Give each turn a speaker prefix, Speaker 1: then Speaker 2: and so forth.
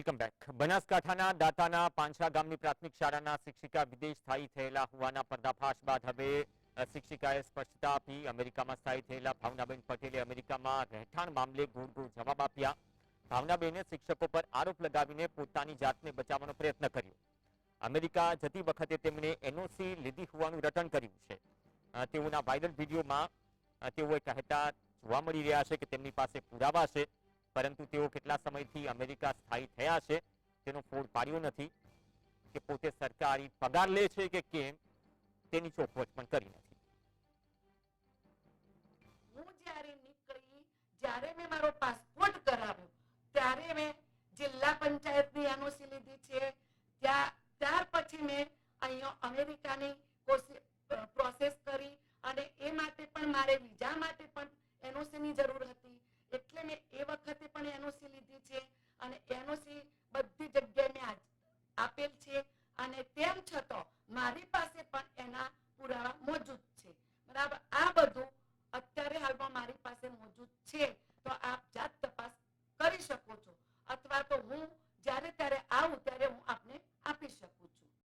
Speaker 1: Welcome back બનાસકાંઠાના દાતાના પાંછા ગામની પ્રાથમિક શાળાના શિક્ષિકા વિદેશ સ્થાયી થયેલા હોવાના પર્દાફાશ બાદ હવે શિક્ષિકાએ સ્પષ્ટતા આપી. અમેરિકામાં સ્થાયી થયેલા ભાવનાબેન પટેલે અમેરિકામાં રહેઠાણ મામલે ગોળ ગોળ જવાબ આપ્યા. ભાવનાબેને શિક્ષકો પર આરોપ લગાવીને પોતાની જાતને બચાવવાનો પ્રયત્ન કર્યો. અમેરિકા જતી વખતે તેમણે એનઓસી લીધી હોવાનું રટણ કર્યું છે. તેઓના વાયરલ વિડીયોમાં તેઓએ કહેતા જોવા મળી રહ્યા છે કે તેમની પાસે પુરાવા છે. પરંતુ તેઓ કેટલા સમયથી અમેરિકા સ્થાયી થયા છે, તેનો ફોડ પાડ્યો નથી કે પોતે સરકારી પગાર લે છે કે કેમ, તેની ચોખવટ પણ કરી નથી.
Speaker 2: હું જ્યારે નીકળી, જ્યારે મેં મારો પાસપોર્ટ કરાવ્યો, ત્યારે મેં જિલ્લા પંચાયતની એનઓસી લીધી છે. ત્યાં, ત્યાર પછી મેં અહીંયા અમેરિકાની પ્રોસેસ કરી અને એ માટે પણ મારે વિઝા માટે પણ એનઓસી ની જરૂર હતી એટલે મેં એ વખતે પણ એનઓસી લીધી છે અને એનઓસી બધી જગ્યાએ મેં આપેલ છે. અને તેમ છતાં મારી પાસે પણ એના પુરાવા મોજૂદ